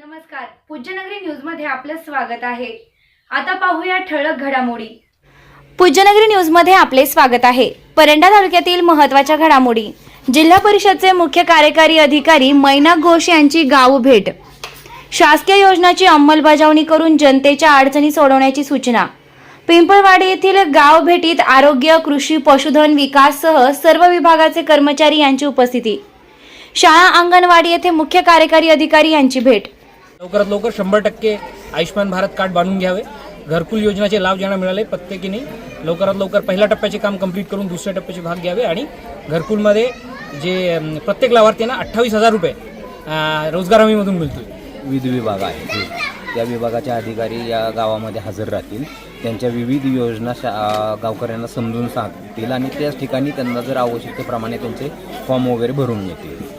नमस्कार. पूज्यनगरी न्यूजमध्ये आपलं स्वागत आहे. आता पाहूया ठळक घडामोडी. पूज्यनगरी न्यूजमध्ये आपले स्वागत आहे. परंडा तालुक्यातील महत्त्वाच्या घडामोडी. जिल्हा परिषदचे मुख्य कार्यकारी अधिकारी मैना घोष यांची गाव भेट. शासकीय योजनाची अंमलबजावणी करून जनतेच्या अडचणी सोडवण्याची सूचना. पिंपळवाडी येथील गाव भेटीत आरोग्य कृषी पशुधन विकास सह सर्व विभागाचे कर्मचारी यांची उपस्थिती. शाळा अंगणवाडी येथे मुख्य कार्यकारी अधिकारी यांची भेट. लवकरात लवकर शंभर टक्के आयुष्यमान भारत कार्ड बांधून घ्यावे. घरकुल योजनेचे लाभ ज्यांना मिळाले प्रत्येकीने लवकरात लवकर पहिल्या टप्प्याचे काम कंप्लीट करून दुसऱ्या टप्प्याचे भाग घ्यावे आणि घरकुलमध्ये जे प्रत्येक लाभार्थ्यांना अठ्ठावीस हजार रुपये रोजगार हमीमधून मिळतो विविध विभाग आहे त्या विभागाच्या अधिकारी या गावामध्ये हजर राहतील. त्यांच्या विविध योजना शा गावकऱ्यांना समजून सांगतील आणि त्याच ठिकाणी त्यांना जर आवश्यकतेप्रमाणे त्यांचे फॉर्म वगैरे भरून येतील.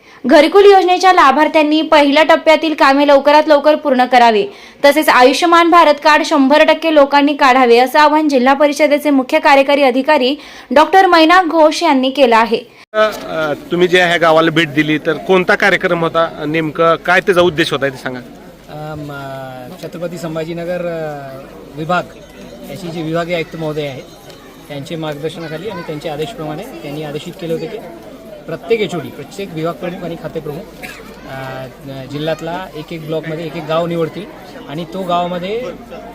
घरकुल योजनेच्या लाभार्थ्यांनी पहिल्या टप्प्यातील कामे लवकरात लवकर पूर्ण करावी. तसेच आयुष्यमान भारत कार्ड शंभर टक्के लोकांनी काढावे असं आवाहन जिल्हा परिषदेचे मुख्य कार्यकारी अधिकारी डॉक्टर मैना घोष यांनी केलं आहे. तुम्ही जे ह्या गावाला भेट दिली तर कोणता कार्यक्रम होता? नेमकं काय त्याचा उद्देश होता ते सांगा. छत्रपती संभाजीनगर विभाग याची जे विभागीय आयुक्त महोदय आहेत त्यांचे मार्गदर्शनाखाली आणि त्यांच्या आदेशप्रमाणे त्यांनी आदेशित केले होते की प्रत्येक एच प्रत्येक विभाग प्रमुख आणि खाते प्रमुख जिल्ह्यातला एक एक ब्लॉकमध्ये एक एक गाव निवडतील आणि तो गावामध्ये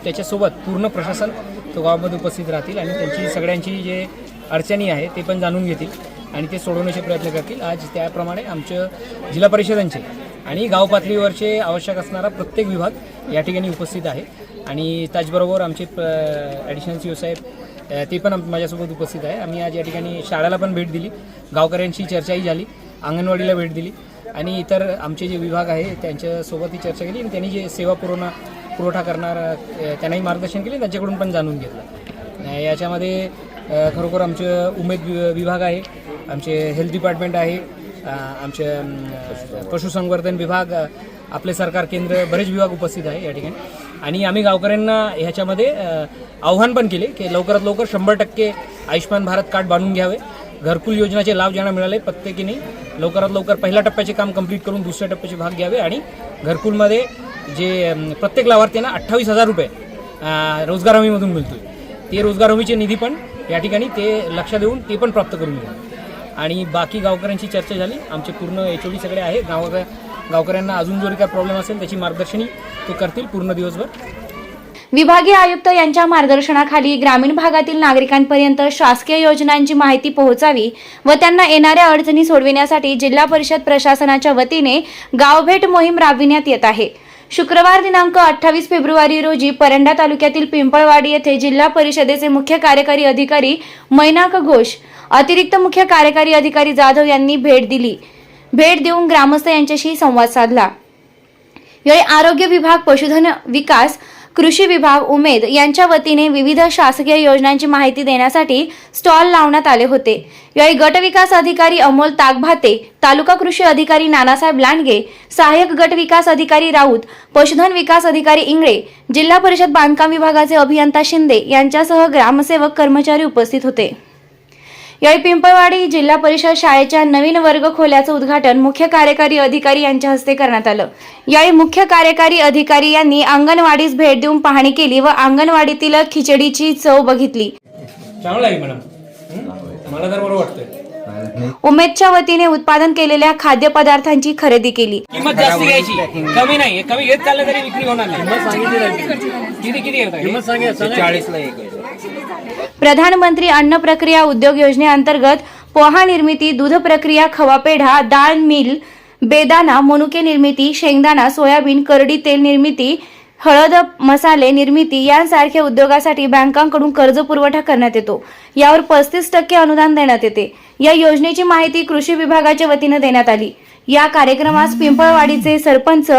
त्याच्यासोबत पूर्ण प्रशासन तो गावामध्ये उपस्थित राहतील आणि त्यांची सगळ्यांची जे अडचणी आहे ते पण जाणून घेतील आणि ते सोडवण्याचे प्रयत्न करतील. आज त्याप्रमाणे आमच्या जिल्हा परिषदांचे आणि गाव पातळीवरचे आवश्यक असणारा प्रत्येक विभाग या ठिकाणी उपस्थित आहे. आणि त्याचबरोबर आमचे ॲडिशनल सी ओ साहेब ते पण माझ्यासोबत उपस्थित आहे. आम्ही आज या ठिकाणी शाळेला पण भेट दिली. गावकऱ्यांशी चर्चाही झाली. अंगणवाडीला भेट दिली. आणि इतर आमचे जे विभाग आहे त्यांच्यासोबतही चर्चा केली आणि त्यांनी जे सेवा पुरवणा पुरवठा करणार त्यांनाही मार्गदर्शन केले. त्यांच्याकडून पण जाणून घेतलं. याच्यामध्ये खरोखर आमचं उमेद वि- विभाग आहे. आमचे हेल्थ डिपार्टमेंट आहे. आमचे पशुसंवर्धन विभाग आपले सरकार केंद्र बरेच विभाग उपस्थित आहे या ठिकाणी. आणि आम्ही गावकऱ्यांना ह्याच्यामध्ये आव्हान पण केले की लवकरात लवकर शंभर टक्के आयुष्यमान भारत कार्ड बांधून घ्यावे. घरकुल योजनेचे लाभ ज्यांना मिळाले प्रत्येकीने लवकरात लवकर पहिल्या टप्प्याचे काम कंप्लीट करून दुसऱ्या टप्प्याचे भाग घ्यावे आणि घरकुलमध्ये जे प्रत्येक लाभार्थ्यांना अठ्ठावीस हजार रुपये रोजगार हमीमधून मिळतोय. ते रोजगार हमीचे निधी पण या ठिकाणी ते लक्ष देऊन ते पण प्राप्त करून घ्या. आणि बाकी गावकऱ्यांची चर्चा झाली. आमचे पूर्ण एच ओ डी सगळे आहे. गाव गावकऱ्यांना अजून जरी काय प्रॉब्लेम असेल त्याची मार्गदर्शनी ते करतील पूर्ण दिवसभर. विभागीय आयुक्त यांच्या मार्गदर्शनाखाली ग्रामीण भागातील नागरिकांपर्यंत शासकीय योजनांची माहिती पोहोचावी व त्यांना येणाऱ्या अडचणी सोडविण्यासाठी जिल्हा परिषद प्रशासनाच्या वतीने गावभेट मोहीम राबविण्यात येत आहे. शुक्रवार दिनांक अठ्ठावीस फेब्रुवारी रोजी परंडा तालुक्यातील पिंपळवाडी येथे जिल्हा परिषदेचे मुख्य कार्यकारी अधिकारी मैनाक घोष अतिरिक्त मुख्य कार्यकारी अधिकारी जाधव यांनी भेट दिली. भेट देऊन ग्रामस्थ यांच्याशी संवाद साधला. यावेळी आरोग्य विभाग पशुधन विकास कृषी विभाग उमेद यांच्या वतीने विविध शासकीय योजनांची माहिती देण्यासाठी स्टॉल लावण्यात आले होते. यावेळी गट विकास अधिकारी अमोल तागभाते तालुका कृषी अधिकारी नानासाहेब लांडगे सहाय्यक गट विकास अधिकारी राऊत पशुधन विकास अधिकारी इंगळे जिल्हा परिषद बांधकाम विभागाचे अभियंता शिंदे यांच्यासह ग्रामसेवक कर्मचारी उपस्थित होते. यावेळी पिंपळवाडी जिल्हा परिषद शाळेच्या नवीन वर्ग खोल्याचं उद्घाटन मुख्य कार्यकारी अधिकारी यांच्या हस्ते करण्यात आलं. यावेळी मुख्य कार्यकारी अधिकारी यांनी अंगणवाडीस भेट देऊन पाहणी केली व अंगणवाडीतील खिचडीची चव बघितली. चांगलं आहे मॅडम. मला तर बरं वाटतंय. उमेदच्या वतीने उत्पादन केलेल्या खाद्यपदार्थांची खरेदी केली. किंमत जास्त घ्यायची. कमी नाही कमी घेत चाललं तरी विक्री होणार नाही. किती किती एक आहे. प्रधानमंत्री अन्न प्रक्रिया उद्योग योजनेअंतर्गत पोहा निर्मिती दूध प्रक्रिया खवा पेढा डाळ मिल बेदाना मनुके निर्मिती शेंगदाणा सोयाबीन करडी तेल निर्मिती हळद मसाले निर्मिती यांसारख्या उद्योगासाठी बँकांकडून कर्ज पुरवठा करण्यात येतो. यावर पस्तीस टक्के अनुदान देण्यात येते. या योजनेची माहिती कृषी विभागाच्या वतीनं देण्यात आली. या कार्यक्रमास पिंपळवाडीचे सरपंच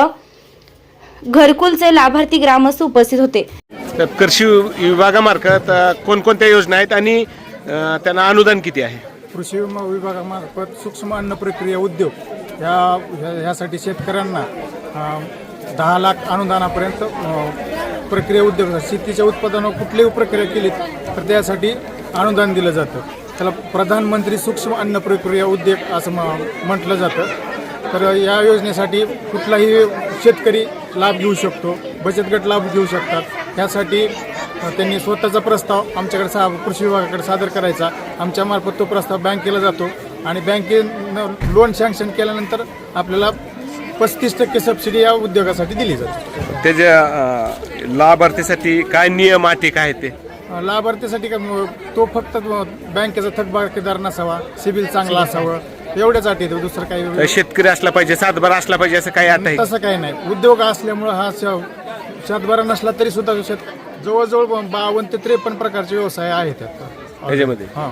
घरकुलचे लाभार्थी ग्रामस्थ उपस्थित होते. तर कृषी विभागामार्फत अ, कोणकोणत्या योजना आहेत आणि अ, त्यांना अनुदान किती आहे? कृषी विमा विभागामार्फत सूक्ष्म अन्न प्रक्रिया उद्योग ह्या ह्या- ह्यासाठी शेतकऱ्यांना दहा लाख अनुदानापर्यंत प्रक्रिया उद्योग शेतीच्या उत्पादनावर कुठलीही प्रक्रिया केली तर त्यासाठी अनुदान दिलं जातं. त्याला प्रधानमंत्री सूक्ष्म अन्न प्रक्रिया उद्योग असं म- म्हटलं जातं. तर या योजनेसाठी कुठलाही शेतकरी लाभ घेऊ शकतो बचत गट लाभ घेऊ शकतात. त्यासाठी त्यांनी स्वतःचा प्रस्ताव आमच्याकडे सा कृषी विभागाकडे सादर करायचा. आमच्यामार्फत तो प्रस्ताव बँकेला जातो आणि बँकेनं लोन सँक्शन केल्यानंतर आपल्याला पस्तीस टक्के सबसिडी या उद्योगासाठी दिली जाते. त्याच्या लाभार्थीसाठी काय नियम अटी काय ते? लाभार्थीसाठी का तो फक्त बँकेचा थकबाकीदार नसावा सिबिल चांगला असावं एवढ्याच अटी आहेत, दुसरं काही शेतकरी असला पाहिजे सातबारा असला पाहिजे असं काही अट आहे तसं काही नाही. उद्योग असल्यामुळं हा श- शेतभरा नसला तरी सुद्धा शेत जवळजवळ बावन्न ते त्रेपन्न प्रकारचे व्यवसाय आहेत. त्यात ह्याच्यामध्ये? हां.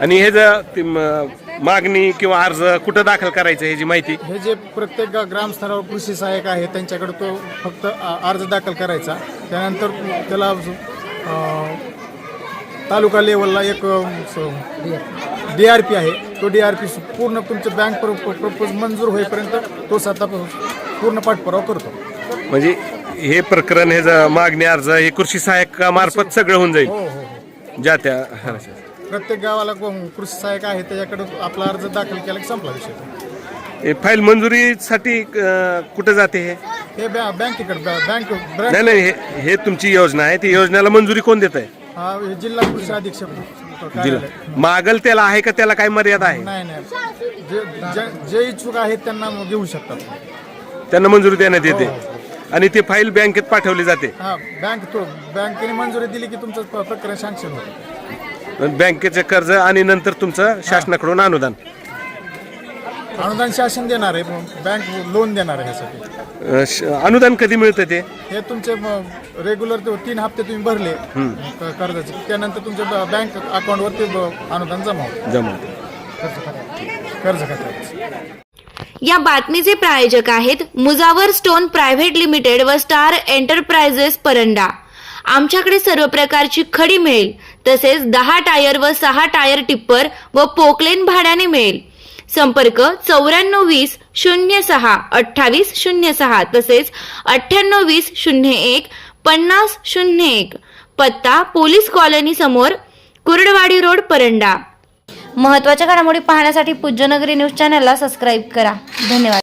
आणि हे जर ती म- मागणी किंवा अर्ज कुठं दाखल करायचं ह्याची माहिती? हे जे प्रत्येक गा- ग्रामस्तरावर कृषी सहाय्यक आहे त्यांच्याकडे तो फक्त अ- अर्ज दाखल करायचा. त्यानंतर त्याला अ, तालुका लेवलला एक डी आर पी आहे. तो डी आर पी पूर्ण तुमचे बँक प्रपोज मंजूर होईपर्यंत तो स्वतः पूर्ण पाठपुरावा करतो. म्हणजे हे प्रकरण हे मागणी अर्ज हे कृषी सहाय्यकामार्फत सगळं होऊन जाईल. हो हो हो. ज्या त्या प्रत्येक गावाला कोण कृषी सहाय्यक आहे त्याच्याकडे आपला अर्ज दाखल केला की संपला विषय. हे फाईल मंजुरीसाठी अ, कुठं जाते हे? हे बॅ- बँकेकडे बॅ- बँक नाही नाही हे हे तुमची योजना आहे. ती योजनेला मंजुरी कोण देत आहे हा, हे जिल्हा कृषी अधीक्षक. कार्यालय मागल त्याला आहे का त्याला काय मर्यादा आहे? नाही नाही. जे जे- जे इच्छुक आहेत त्यांना घेऊ शकतात. त्यांना मंजुरी देण्यात येते. आणि ती फाईल बँकेत पाठवली जाते. हा बँक तो बँकेने मंजुरी दिली की तुमचं प- प्रकरण सँक्शन होतं. बँकेचे कर्ज आणि नंतर तुमचं शासनाकडून अनुदान. अनुदान शासन देणार आहे बँक लोन देणार आहे ह्यासाठी. अ, श- अनुदान कधी मिळतं ते? हे तुमचे रेग्युलर तीन हप्ते तुम्ही भरले क- कर्जाचे. त्यानंतर तुमच्या ब- बँक अकाउंटवर ते ब- अनुदान जमा होतं. जमा कर्ज खात्यात. कर्ज खात्यात. या बातमीचे प्रायोजक आहेत मुजावर स्टोन प्रायव्हेट लिमिटेड व स्टार एंटरप्राइजेस परंडा. आमच्याकडे सर्व प्रकारची खडी मिळेल तसेच दहा टायर व सहा टायर टिप्पर व पोकलेन भाड्याने मिळेल. संपर्क चौऱ्याण्णव वीस शून्य सहा अठ्ठावीस शून्य सहा तसेच अठ्ठ्याण्णव वीस शून्य एक पन्नास शून्य एक. पत्ता पोलीस कॉलनी समोर कुर्डवाडी रोड परंडा. महत्त्वाच्या घडामोडी पाहण्यासाठी पूज्यनगरी न्यूज चॅनलला सबस्क्राईब करा. धन्यवाद.